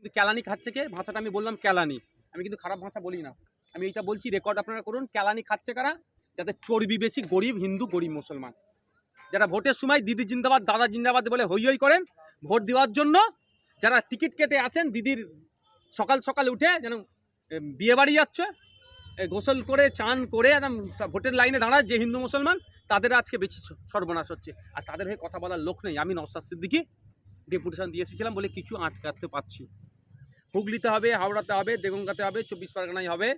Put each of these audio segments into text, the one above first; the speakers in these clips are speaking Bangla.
কিন্তু ক্যালানি খাচ্ছে কে? ভাষাটা আমি বললাম ক্যালানি আমি কিন্তু খারাপ ভাষা বলি না। আমি এইটা বলছি রেকর্ড আপনারা করুন ক্যালানি খাচ্ছে কারা? যাদের চর্বি বেশি, গরিব, হিন্দু, গরিব, মুসলমান। যারা ভোটের সময় দিদি জিন্দাবাদ, দাদা জিন্দাবাদ বলে হই হই করেন, ভোট দেওয়ার জন্য যারা টিকিট কেটে আসেন, দিদির সকাল সকাল উঠে যেন বিয়ে বাড়ি যাচ্ছে গোসল করে, চান করে, একদম ভোটের লাইনে দাঁড়ায় যে হিন্দু, মুসলমান, তাদের আজকে বেশি সর্বনাশ হচ্ছে। আর তাদের হয়ে কথা বলার লোক নেই। আমি নওসাদ সিদ্দিকি, ডেপুটেশন দিয়ে এসেছিলাম বলে কিছু আটকাতে পারছি। হুগলিতে হবে, হাওড়াতে হবে, দেগঙ্গাতে হবে, চব্বিশ পরগনায় হবে,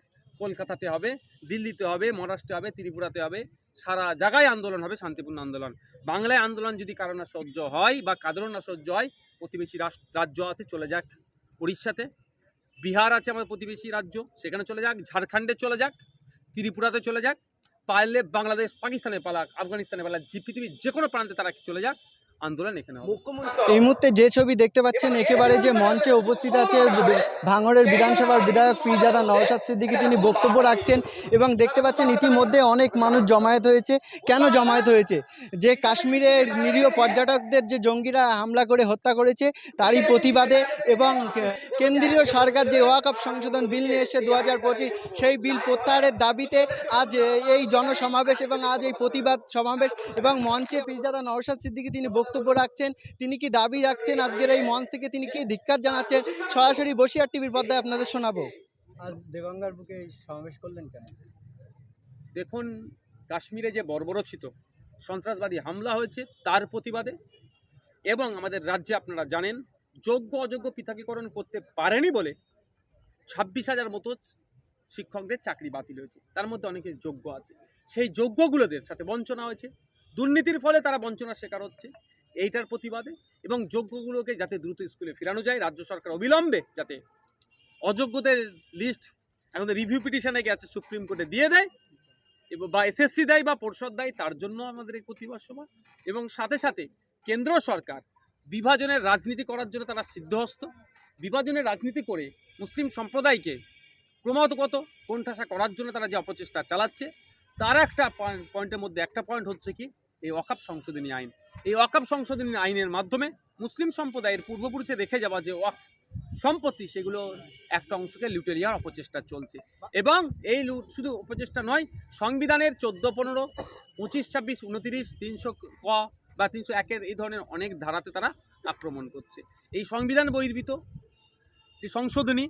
কলকাতাতে হবে, দিল্লিতে হবে, মহারাষ্ট্রে হবে, ত্রিপুরাতে হবে। সারা জায়গায় আন্দোলন হবে, শান্তিপূর্ণ আন্দোলন। বাংলায় আন্দোলন যদি কারও না সহ্য হয় বা কাদের না সহ্য হয়, প্রতিবেশী রাজ্য আছে, চলে যাক উড়িষ্যাতে বিহার আছে আমার প্রতিবেশী রাজ্য, সেখানে চলে যাক, ঝাড়খণ্ডে চলে যাক, ত্রিপুরাতে চলে যাক, পারলে বাংলাদেশ পাকিস্তানে পালাক আফগানিস্তানে পালাক যে পৃথিবীর যে কোনো প্রান্তে তারা চলে যাক। আন্দোলন এখানে এই মুহূর্তে যে ছবি দেখতে পাচ্ছেন একেবারে যে মঞ্চে উপস্থিত আছে ভাঙড়ের বিধানসভার বিধায়ক পীরজাদা নওশাদ সিদ্দিকী তিনি বক্তব্য রাখছেন এবং দেখতে পাচ্ছেন ইতিমধ্যে অনেক মানুষ জমায়েত হয়েছে। কেন জমায়েত হয়েছে? যে কাশ্মীরের নিরীহ পর্যটকদের যে জঙ্গিরা হামলা করে হত্যা করেছে তারই প্রতিবাদে এবং কেন্দ্রীয় সরকার যে ওয়াকআপ সংশোধন বিল নিয়ে এসছে দু পঁচিশ সেই বিল প্রত্যাহারের দাবিতে আজ এই জনসমাবেশ এবং আজ এই প্রতিবাদ সমাবেশ এবং মঞ্চে পীরজাদা নওশাদ সিদ্দিকী তিনি বক্তব্য রাখছেন তিনি কি দাবি রাখছেন আজকের এই মঞ্চ থেকে? তিনি কি ধিক্কার জানাচ্ছেন? সরাসরি বসিয়ার টিভির পর্দায় আপনাদের শোনাবো। আজ দেগঙ্গার বুকে সমাবেশ করলেন কেন? দেখুন কাশ্মীরে যে বর্বরচিত সন্ত্রাসবাদী হামলা হয়েছে তার প্রতিবাদে এবং আমাদের রাজ্যে আপনারা জানেন যোগ্য অযোগ্য পৃথকীকরণ করতে পারেনি বলে ছাব্বিশ হাজার মতো শিক্ষকদের চাকরি বাতিল হয়েছে। তার মধ্যে অনেকে যোগ্য আছে। সেই যোগ্যগুলোদের সাথে বঞ্চনা হয়েছে। দুর্নীতির ফলে তারা বঞ্চনার শিকার হচ্ছে। এইটার প্রতিবাদে এবং যোগ্যগুলোকে যাতে দ্রুত স্কুলে ফেরানো যায়, রাজ্য সরকার অবিলম্বে যাতে অযোগ্যদের লিস্ট এখন রিভিউ পিটিশনে গেছে, সুপ্রিম কোর্টে দিয়ে দেয় বা এসএসসি দেয় বা পরিষদ দেয়, তার জন্য আমাদের এই প্রতিবাদ সভা। এবং সাথে সাথে কেন্দ্র সরকার বিভাজনের রাজনীতি করার জন্য তারা সিদ্ধহস্ত। বিভাজনের রাজনীতি করে মুসলিম সম্প্রদায়কে ক্রমাগত কোণঠাসা করার জন্য তারা যে অপচেষ্টা চালাচ্ছে, তার একটা পয়েন্ট পয়েন্টের মধ্যে একটা পয়েন্ট হচ্ছে কি এই অকাপ সংশোধনী আইন। এই অকাপ সংশোধনী আইনের মাধ্যমে মুসলিম সম্প্রদায়ের পূর্বপুরুষে রেখে যাওয়া যে ওয়াক, সম্পত্তি, সেগুলো একটা অংশকে লুটে নেওয়ার অপচেষ্টা চলছে। এবং এই শুধু অপচেষ্টা নয়, সংবিধানের চোদ্দ, পনেরো, পঁচিশ, ছাব্বিশ, উনতিরিশ, তিনশো ক বা তিনশো একের এই ধরনের অনেক ধারাতে তারা আক্রমণ করছে। এই সংবিধান বহির্ভূত যে সংশোধনী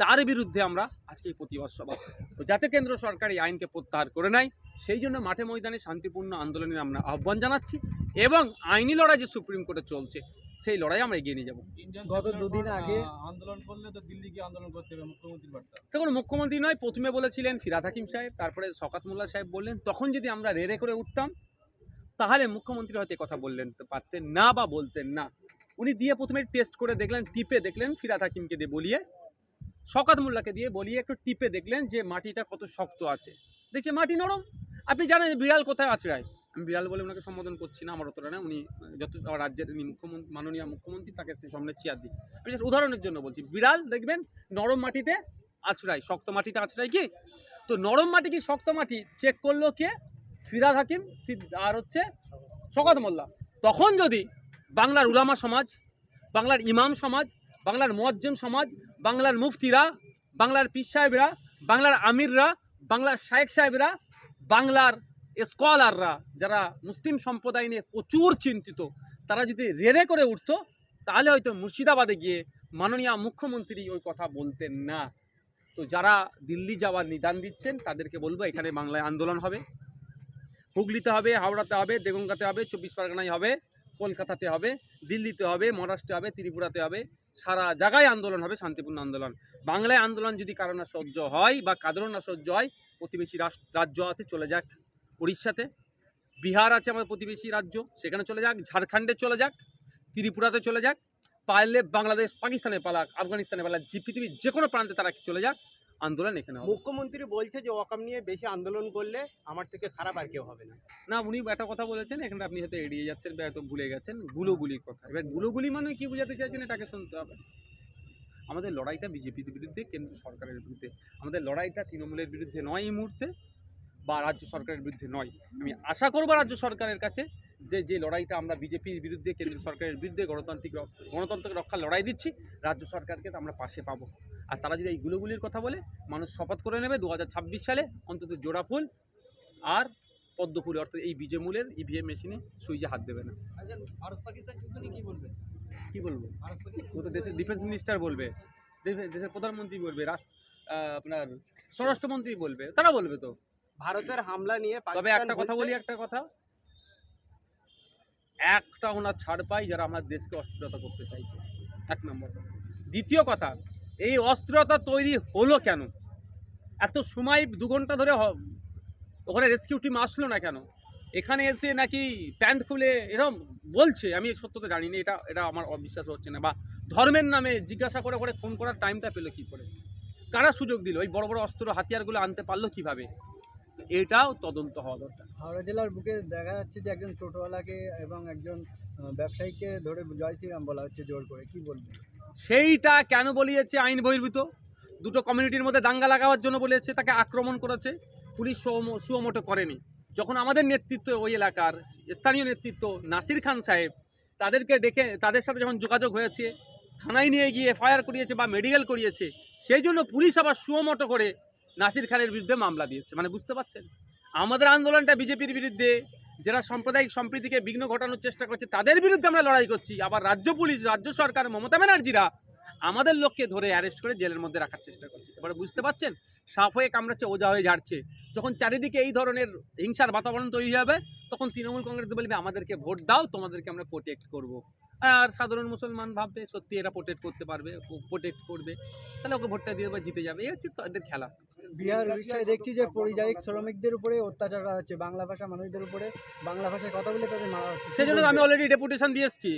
তার বিরুদ্ধে আমরা আজকে এই প্রতিবাদ সভা তো যাতে কেন্দ্র সরকার এই আইনকে প্রত্যাহার করে নেয় সেই জন্য মাঠে ময়দানে শান্তিপূর্ণ আন্দোলনের আমরা আহ্বান জানাচ্ছি এবং আইনি লড়াই যে সুপ্রিম কোর্টে চলছে সেই লড়াই আমরা এগিয়ে নিয়ে যাব। গত দুদিন আগে আন্দোলন করলে তো দিল্লি গিয়ে আন্দোলন করতে হবে মুখ্যমন্ত্রীর বার্তা। তখন মুখ্যমন্ত্রী নয় প্রথমে বলেছিলেন ফিরাদ হাকিম সাহেব তারপরে শকাত মোল্লা সাহেব বললেন তখন যদি আমরা রেড়ে করে উঠতাম তাহলে মুখ্যমন্ত্রী হয়তো কথা বললেন পারতেন না বা বলতেন না। উনি দিয়ে প্রথমে টেস্ট করে দেখলেন টিপে দেখলেন ফিরাদ হাকিমকে দিয়ে বলিয়ে শকাত মোল্লাকে দিয়ে বলিয়ে একটু টিপে দেখলেন যে মাটিটা কত শক্ত আছে। দেখছে মাটি নরম। আপনি জানেন বিড়াল কোথায় আছড়ায়? আমি বিড়াল বলে ওনাকে সম্বোধন করছি না, আমার অতটা না। উনি যত রাজ্যের ইনি মুখ্যমন্ত্রী মাননীয় মুখ্যমন্ত্রী, তাকে সে সামনে চেয়ার দিই। আমি উদাহরণের জন্য বলছি, বিড়াল দেখবেন নরম মাটিতে আছড়ায়। শক্ত মাটিতে আছড়াই কি? তো নরম মাটি কি শক্ত মাটি? চেক করল কে? ফিরাদ হাকিম আর হচ্ছে শকাত মোল্লা। তখন যদি বাংলার উলামা সমাজ, বাংলার ইমাম সমাজ, বাংলার মুয়াজ্জম সমাজ বাংলার মুফতিরা, বাংলার পীর সাহেবরা, বাংলার আমিররা, বাংলার শায়েক সাহেবরা, বাংলার স্কলাররা যারা মুসলিম সম্প্রদায় নিয়ে প্রচুর চিন্তিত, তারা যদি রেড়ে করে উঠতো, তাহলে হয়তো মুর্শিদাবাদে গিয়ে মাননীয় মুখ্যমন্ত্রী ওই কথা বলতেন না। তো যারা দিল্লি যাওয়ার নিদান দিচ্ছেন, তাদেরকে বলব এখানে বাংলায় আন্দোলন হবে। হুগলিতে হবে, হাওড়াতে হবে, দেগঙ্গাতে হবে, চব্বিশ পরগনায় হবে। কলকাতাতে হবে, দিল্লিতে হবে, মহারাষ্ট্রে হবে, ত্রিপুরাতে হবে। সারা জায়গায় আন্দোলন হবে, শান্তিপূর্ণ আন্দোলন। বাংলায় আন্দোলন যদি কারও না সহ্য হয় বা কাদের না সহ্য হয়, প্রতিবেশী রাজ্য আছে, চলে যাক উড়িষ্যাতে বিহার আছে আমার প্রতিবেশী রাজ্য, সেখানে চলে যাক, ঝাড়খণ্ডে চলে যাক, ত্রিপুরাতে চলে যাক, পারলে বাংলাদেশ, পাকিস্তানে পালাক, আফগানিস্তানে পালাক যে পৃথিবীর যে কোনো প্রান্তে তারা চলে যাক। আন্দোলন এখানে হবে। মুখ্যমন্ত্রী বলছে যে ওয়াকাম নিয়ে বেশি আন্দোলন করলে আমার থেকে খারাপ আর কেউ হবে না। না উনি একটা কথা বলেছেন এখানে আপনি হয়তো এড়িয়ে যাচ্ছেন বা হয়তো ভুলে গেছেন গুলোগুলির কথা। এবার গুলোগুলি মানে কি বোঝাতে চাইছেন এটাকে শুনতে হবে। আমাদের লড়াইটা বিজেপির বিরুদ্ধে কেন্দ্র সরকারের বিরুদ্ধে। আমাদের লড়াইটা তৃণমূলের বিরুদ্ধে নয় এই মুহূর্তে। বা রাজ্য সরকারের বিরুদ্ধে নয়। আমি আশা করব রাজ্য সরকারের কাছে যে যে লড়াইটা আমরা বিজেপির বিরুদ্ধে কেন্দ্র সরকারের বিরুদ্ধে গণতান্ত্রিক গণতন্ত্রকে রক্ষার লড়াই দিচ্ছি রাজ্য সরকারকে তো আমরা পাশে পাবো। আর তারা যদি এই গুলোগুলির কথা বলে মানুষ শপথ করে নেবে দু হাজার ছাব্বিশ সালে অন্তত জোড়া ফুল আর পদ্ম ফুল অর্থাৎ এই বিজে মূলের ইভিএম মেশিনে সুইচে হাত দেবে না। আচ্ছা ভারত পাকিস্তান যুদ্ধ নিয়ে কি বলবেন কি বলব? ও তো দেশের ডিফেন্স মিনিস্টার বলবে দেশে- দেশের প্রধানমন্ত্রী বলবে রাষ্ট্র আপনার স্বরাষ্ট্রমন্ত্রী বলবে তারা বলবে তো? ভারতের হামলা নিয়ে তবে একটা কথা বলি একটা কথা। একটা ওনার ছাড় পাই যারা আমার দেশকে অস্থিরতা করতে চাইছে। এক নম্বর দ্বিতীয় কথা এই অস্থিরতা তৈরি হলো কেন? এত সময় দু ঘণ্টা ধরে ওখানে রেস্কিউ টিম আসলো না কেন? এখানে এসে নাকি প্যান্ট খুলে এরকম বলছে আমি সত্যতা জানি না এটা এটা আমার অবিশ্বাস হচ্ছে না। বা ধর্মের নামে জিজ্ঞাসা করে করে ফোন করার টাইমটা পেল কী করে? কারা সুযোগ দিল? ওই বড় বড় অস্ত্র হাতিয়ারগুলো আনতে পারল কীভাবে? এটাও তদন্ত হওয়া দরকার। হাওড়া জেলার বুকে দেখা যাচ্ছে যে একজন টোটোওয়ালাকে এবং একজন ব্যবসায়ীকে ধরে জয় শ্রীরাম বলা হচ্ছে জোর করে। কি বলবেন? সেইটা কেন বলিয়েছে আইন বহির্ভূত? দুটো কমিউনিটির মধ্যে দাঙ্গা লাগাবার জন্য বলেছে তাকে আক্রমণ করেছে। পুলিশ সুয়ম- সুয়মোটো করেনি। যখন আমাদের নেতৃত্ব ওই এলাকার স্থানীয় নেতৃত্ব নাসির খান সাহেব তাদেরকে ডেকে তাদের সাথে যখন যোগাযোগ হয়েছে থানায় নিয়ে গিয়ে এফআইআর করিয়েছে বা মেডিকেল করিয়েছে সেই জন্য পুলিশ আবার সুয়মোটো করে নাসির খানের বিরুদ্ধে মামলা দিয়েছে। মানে বুঝতে পারছেন? আমাদের আন্দোলনটা বিজেপির বিরুদ্ধে, যারা সাম্প্রদায়িক সম্প্রীতিকে বিঘ্ন ঘটানোর চেষ্টা করছে, তাদের বিরুদ্ধে আমরা লড়াই করছি। আবার রাজ্য পুলিশ, রাজ্য সরকার, মমতা ব্যানার্জিরা আমাদের লোককে ধরে অ্যারেস্ট করে জেলের মধ্যে রাখার চেষ্টা করছে। এবারে বুঝতে পারছেন? সাপ হয়ে কামড়াচ্ছে, ওজা হয়ে ঝাড়ছে। যখন চারিদিকে এই ধরনের হিংসার বাতাবরণ তৈরি হবে, তখন তৃণমূল কংগ্রেস বলবে, আমাদেরকে ভোট দাও, তোমাদেরকে আমরা প্রোটেক্ট করব। আর সাধারণ মুসলমান ভাববে, সত্যি এরা প্রোটেক্ট করতে পারবে প্রোটেক্ট করবে। তাহলে ওকে ভোটটা দিয়ে দেবে, জিতে যাবে। এই হচ্ছে তাদের খেলা। বিহার উড়িষ্যায় দেখছি যে পরিযায়ী শ্রমিকদের উপরে অত্যাচার করা হচ্ছে। বাংলা ভাষা মানুষদের উপরে বাংলা ভাষায় কথা বলে তাদের মারা হচ্ছে। কি সেই জন্য আমি অলরেডি ডেপুটেশন দিয়ে এসেছি।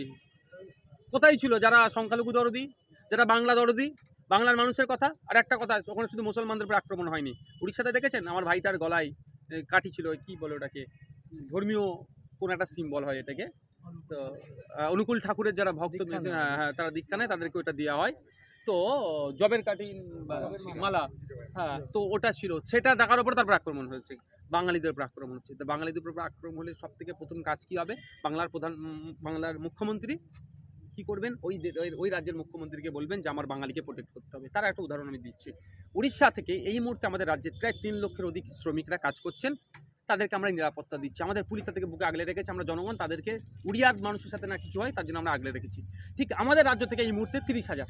কোথায় ছিল? যারা সংখ্যালঘু দরদি যারা বাংলা দরদি বাংলার মানুষের কথা? আর একটা কথা ওখানে শুধু মুসলমানদের উপর আক্রমণ হয়নি। উড়িষ্যাতে দেখেছেন? আমার ভাইটার গলায় কাঠি ছিল ওই কি বলে ওটাকে? ধর্মীয় কোন একটা সিম্বল হয় এটাকে। তো অনুকূল ঠাকুরের যারা ভক্ত। হ্যাঁ হ্যাঁ তারা দীক্ষা নেয় তাদেরকে ওটা দেওয়া হয়। তো জবের কাঠি বা মালা। হ্যাঁ তো ওটা ছিল। সেটা দেখার উপর তারপর আক্রমণ হয়েছে। বাঙালিদের উপর আক্রমণ হচ্ছে। তো বাঙালিদের উপর আক্রমণ হলে সব থেকে প্রথম কাজ কি হবে? বাংলার প্রধান বাংলার মুখ্যমন্ত্রী কি করবেন? ওই ওই- ওই রাজ্যের মুখ্যমন্ত্রীকে বলবেন যে আমার বাঙালিকে প্রোটেক্ট করতে হবে। তার একটা উদাহরণ আমি দিচ্ছি। উড়িষ্যা থেকে এই মুহূর্তে আমাদের রাজ্যে প্রায় তিন লক্ষের অধিক শ্রমিকরা কাজ করছেন। তাদেরকে আমরা নিরাপত্তা দিচ্ছি। আমাদের পুলিশ তাদেরকে বুকে আগলে রেখেছে। আমরা জনগণ তাদেরকে উড়িয়ার মানুষের সাথে না কিছু হয় তার জন্য আমরা আগলে রেখেছি। ঠিক আমাদের রাজ্য থেকে এই মুহূর্তে তিরিশ হাজার।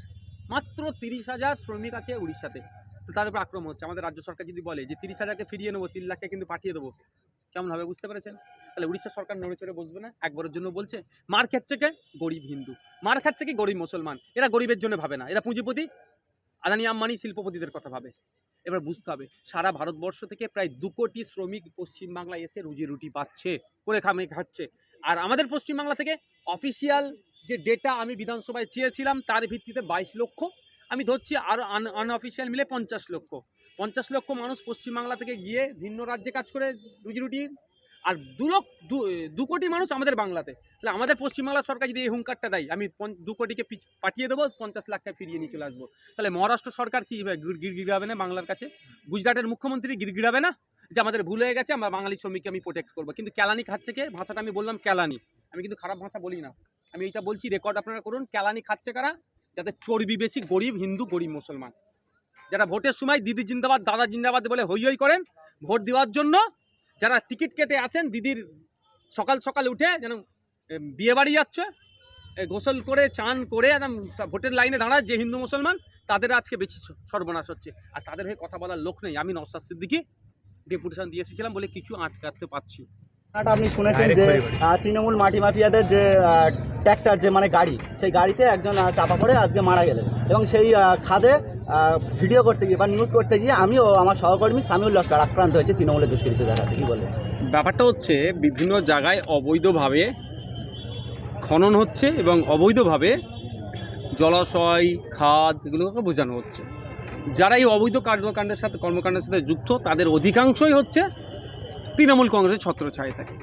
মাত্র তিরিশ হাজার শ্রমিক আছে উড়িষ্যাতে। তো তাদের উপর আক্রমণ হচ্ছে। আমাদের রাজ্য সরকার যদি বলে যে তিরিশ হাজারকে ফিরিয়ে নেব, তিন লাখকে কিন্তু পাঠিয়ে দেবো, কেমন হবে বুঝতে পেরেছেন? তাহলে উড়িষ্যা সরকার নড়ে চড়ে বসবে না? একবারের জন্য বলছে, মার খাচ্ছে কে? গরিব হিন্দু। মার খাচ্ছে কি? গরিব মুসলমান। এরা গরিবের জন্য ভাবে না। এরা পুঁজিপতি। আদানি আম্বানি শিল্পপতিদের কথা ভাবে। এবার বুঝতে হবে, সারা ভারতবর্ষ থেকে প্রায় দু কোটি শ্রমিক পশ্চিমবাংলায় এসে রুজি রুটি পাচ্ছে, করে খামে খাচ্ছে। আর আমাদের পশ্চিমবাংলা থেকে অফিসিয়াল যে ডেটা আমি বিধানসভায় চেয়েছিলাম, তার ভিত্তিতে বাইশ লক্ষ, আমি ধরছি আর আনঅফিসিয়াল মিলে পঞ্চাশ লক্ষ। পঞ্চাশ লক্ষ মানুষ পশ্চিমবাংলা থেকে গিয়ে ভিন্ন রাজ্যে কাজ করে রুজি রুটি, আর দু লক্ষ, দু- কোটি মানুষ আমাদের বাংলাতে। তাহলে আমাদের পশ্চিমবাংলা সরকার যদি এই হুঙ্কারটা দেয়, আমি দু কোটিকে পাঠিয়ে দেবো, পঞ্চাশ লাখকে ফিরিয়ে নিয়ে চলে আসব। তাহলে মহারাষ্ট্র সরকার কি গিরগিরাবে না বাংলার কাছে? গুজরাটের মুখ্যমন্ত্রী গিরগিরাবে না? যে আমাদের ভুল হয়ে গেছে, আমরা বাঙালি শ্রমিককে আমি প্রোটেক্ট করব। কিন্তু ক্যালানি খাচ্ছে কে? ভাষাটা আমি বললাম ক্যালানি আমি কিন্তু খারাপ ভাষা বলি না। আমি এটা বলছি রেকর্ড আপনারা করুন ক্যালানি খাচ্ছে কারা? যাতে চর্বি বেশি, গরিব, হিন্দু, গরিব, মুসলমান। যারা ভোটের সময় দিদি জিন্দাবাদ, দাদা জিন্দাবাদ বলে হই হই করেন, ভোট দেওয়ার জন্য যারা টিকিট কেটে আসেন, দিদির সকাল সকাল উঠে যেন বিয়ে বাড়ি যাচ্ছে গোসল করে, চান করে, একদম ভোটের লাইনে দাঁড়ায় যে হিন্দু, মুসলমান, তাদের আজকে বেশি সর্বনাশ হচ্ছে। আর তাদের হয়ে কথা বলার লোক নেই। আমি নওসাদ সিদ্দিকি, ডেপুটেশন দিয়ে এসেছিলাম বলে কিছু আটকাতে পারছি আপনি শুনেছেন যে তৃণমূল মাটি মাফিয়াদের যে ট্র্যাক্টর যে মানে গাড়ি সেই গাড়িতে একজন চাপা পড়ে আজকে মারা গেলেন। এবং সেই খাদে ভিডিও করতে গিয়ে বা নিউজ করতে গিয়ে আমিও আমার সহকর্মী সামিউল লস্কর আক্রান্ত হয়েছে তৃণমূলের দুষ্কৃতীতে দেখাতে কি বলবেন ব্যাপারটা হচ্ছে বিভিন্ন জায়গায় অবৈধভাবে খনন হচ্ছে এবং অবৈধভাবে জলাশয় খাদ এগুলোকে বোঝানো হচ্ছে। যারা এই অবৈধ কর্মকাণ্ডের সাথে কর্মকাণ্ডের সাথে যুক্ত তাদের অধিকাংশই হচ্ছে তৃণমূল কংগ্রেসের ছত্র ছত্রছায় থাকে।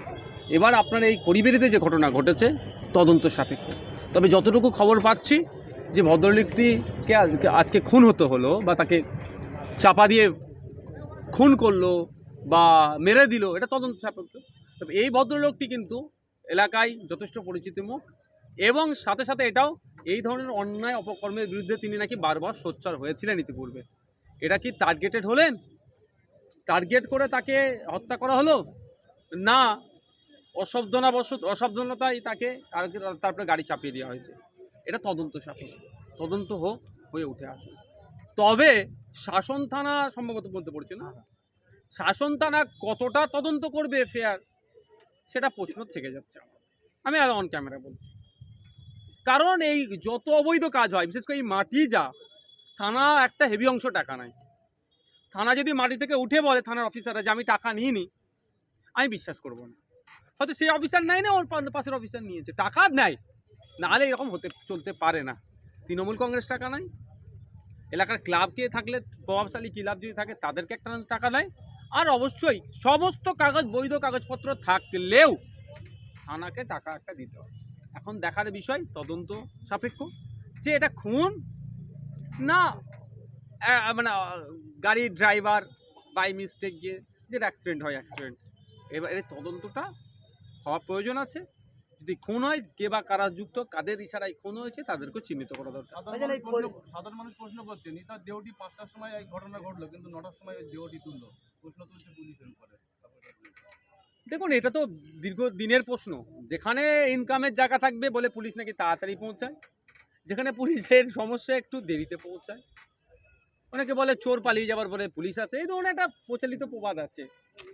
এবার আপনার এই করিবেরিতে যে ঘটনা ঘটেছে, তদন্ত সাপেক্ষ। তবে যতটুকু খবর পাচ্ছি, যে ভদ্রলোকটিকে আজকে আজকে খুন হতে হলো বা তাকে চাপা দিয়ে খুন করল বা মেরে দিল, এটা তদন্ত সাপেক্ষ। তবে এই ভদ্রলোকটি কিন্তু এলাকায় যথেষ্ট পরিচিত মুখ এবং সাথে সাথে এটাও এই ধরনের অন্যায় অপকর্মের বিরুদ্ধে তিনি নাকি বারবার সোচ্চার হয়েছিলেন ইতিপূর্বে। এটা কি টার্গেটেড হলেন? টার্গেট করে তাকে হত্যা করা হলো? না, অসাবধানবশত অসাবধানতায় তাকে তার- তারপরে গাড়ি চাপিয়ে দেওয়া হয়েছে। এটা তদন্ত সাপেক্ষ তদন্ত হোক, হয়ে উঠে আসুক। তবে শাসন থানা সম্ভবত বলতে পড়ছে না? শাসন থানা কতটা তদন্ত করবে ফেয়ার সেটা প্রশ্ন থেকে যাচ্ছে আমি আর অন ক্যামেরা বলছি। কারণ এই যত অবৈধ কাজ হয়, বিশেষ করে এই মাটি যা, থানা একটা হেভি অংশ টাকা নেয়। থানা যদি মাটি থেকে উঠে বলে থানার অফিসাররা যে আমি টাকা নিই নি আমি বিশ্বাস করব না। হয়তো সেই অফিসার নেয় না, ওর পাশের অফিসার নিয়েছে। টাকা নেয়। নাহলে এরকম হতে, চলতে পারে না। তৃণমূল কংগ্রেস টাকা নেয়। এলাকার ক্লাব ক্লাবকে থাকলে, প্রভাবশালী ক্লাব যদি থাকে, তাদেরকে একটা টাকা দেয়। আর অবশ্যই সমস্ত কাগজ, বৈধ কাগজপত্র থাকলেও থানাকে টাকা একটা দিতে হয় এখন দেখার বিষয়, তদন্ত সাপেক্ষ। যে এটা খুন, না মানে গাড়ির ড্রাইভার বাই মিস্টেক গিয়ে যেটা অ্যাক্সিডেন্ট হয় অ্যাক্সিডেন্ট এবার এর তদন্তটা হওয়া প্রয়োজন আছে। যদি খুন হয় কে বা কারা যুক্ত কাদের ইশারায় খুন হয়েছে তাদেরকেও চিহ্নিত করা দরকার। সাধারণ এই মানুষ প্রশ্ন- সাধারণ মানুষ প্রশ্ন করছে নিতার দেহটি পাঁচটার সময় এই ঘটনা ঘটলো কিন্তু নটার সময় ওই দেহটি তুললো। প্রশ্ন তুলছে পুলিশের উপরে। দেখুন এটা তো দীর্ঘ দিনের প্রশ্ন। যেখানে ইনকামের জায়গা থাকবে বলে পুলিশ নাকি তাড়াতাড়ি পৌঁছায় যেখানে পুলিশের সমস্যা একটু দেরিতে পৌঁছায় অনেকে বলে চোর পালিয়ে যাবার পরে পুলিশ আসে। এই ধরনের একটা প্রচলিত প্রবাদ আছে।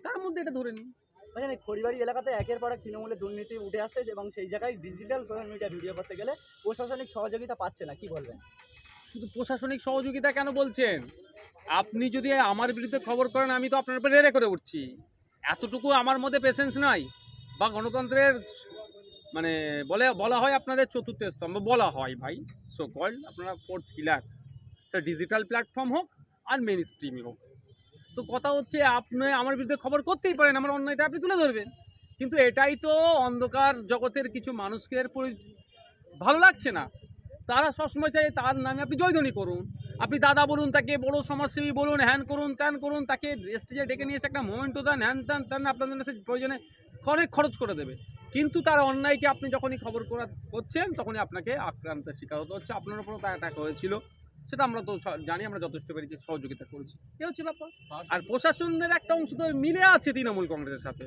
তার মধ্যে এটা ধরে নিন। ভাইজান এই খড়িবাড়ি এলাকাতে একের পর এক তৃণমূলের দুর্নীতি উঠে আসছে এবং সেই জায়গায় ডিজিটাল সোশ্যাল মিডিয়া ভিডিও করতে গেলে প্রশাসনিক সহযোগিতা পাচ্ছে না। কি বলবেন? শুধু প্রশাসনিক সহযোগিতা কেন বলছেন? আপনি যদি আমার বিরুদ্ধে খবর করেন আমি তো আপনার উপরে রেড়ে করে উঠছি। এতটুকু আমার মধ্যে পেশেন্স নাই। বা গণতন্ত্রের মানে বলে বলা হয় আপনাদের চতুর্থ স্তম্ভ। বলা হয় ভাই সো কল আপনারা ফোর্থ পিলার সেটা ডিজিটাল প্ল্যাটফর্ম হোক আর মেন স্ট্রিমই হোক। তো কথা হচ্ছে আপনি আমার বিরুদ্ধে খবর করতেই পারেন, আমার অন্যায়টা আপনি তুলে ধরবেন। কিন্তু এটাই তো অন্ধকার জগতের কিছু মানুষকে ভালো লাগছে না। তারা সবসময় চাই তার নামে আপনি জয়ধ্বনি করুন। আপনি দাদা বলুন, তাকে বড় সমাজসেবী বলুন, হ্যান করুন, ত্যান করুন, তাকে স্টেজে ডেকে নিয়ে এসে একটা মোমেন্টও দেন, হ্যান ত্যান ত্যান, আপনাদের সে প্রয়োজনে অনেক খরচ করে দেবে। কিন্তু তার অন্যায়কে আপনি যখনই খবর করা করছেন, তখনই আপনাকে আক্রান্তের শিকার হতে হচ্ছে। আপনার উপরও তার অ্যাটাক হয়েছিল। সেটা আমরা তো জানি আমরা যথেষ্ট পেরেছি সহযোগিতা করেছি। এ হচ্ছে ব্যাপার। আর প্রশাসনদের একটা অংশ তো মিলে আছে তৃণমূল কংগ্রেসের সাথে।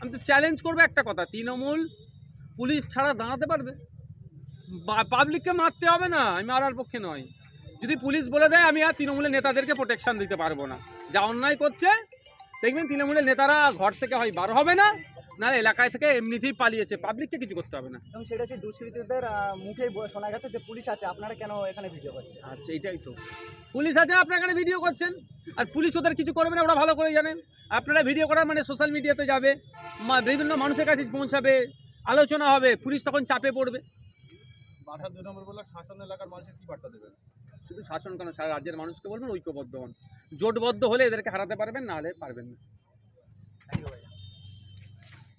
আমি তো চ্যালেঞ্জ করব একটা কথা তৃণমূল পুলিশ ছাড়া দাঁড়াতে পারবে? পাবলিককে মারতে হবে না আমি মারার পক্ষে নয়। যদি পুলিশ বলে দেয় আমি আর তৃণমূলের নেতাদেরকে প্রোটেকশন দিতে পারব না। যা অন্যায় করছে দেখবেন তৃণমূলের নেতারা ঘর থেকে হয় বার হবে না নাহলে এলাকায় থেকে এমনিতেই পালিয়েছে। পাবলিককে কিছু করতে হবে না। এবং সেটা সেই দুষ্কৃতীদের ব- শোনা গেছে যে পুলিশ আছে। আপনারা কেন এখানে ভিডিও করছেন? আচ্ছা এইটাই তো। পুলিশ আছে আপনারা এখানে ভিডিও করছেন। আর পুলিশ ওদের কিছু করবে না ওরা ভালো করে জানেন। আপনারা ভিডিও করার মানে সোশ্যাল মিডিয়াতে যাবে মা- বিভিন্ন মানুষের কাছে পৌঁছাবে আলোচনা হবে পুলিশ তখন চাপে পড়বে। বাধা দুই নম্বর বলল শাসন এলাকার মানুষের কি বার্তা দেবেন? শুধু শাসন কেন সারা রাজ্যের মানুষকে বলবেন ঐক্যবদ্ধ হন। জোটবদ্ধ হলে এদেরকে হারাতে পারবেন না হলে পারবেন না।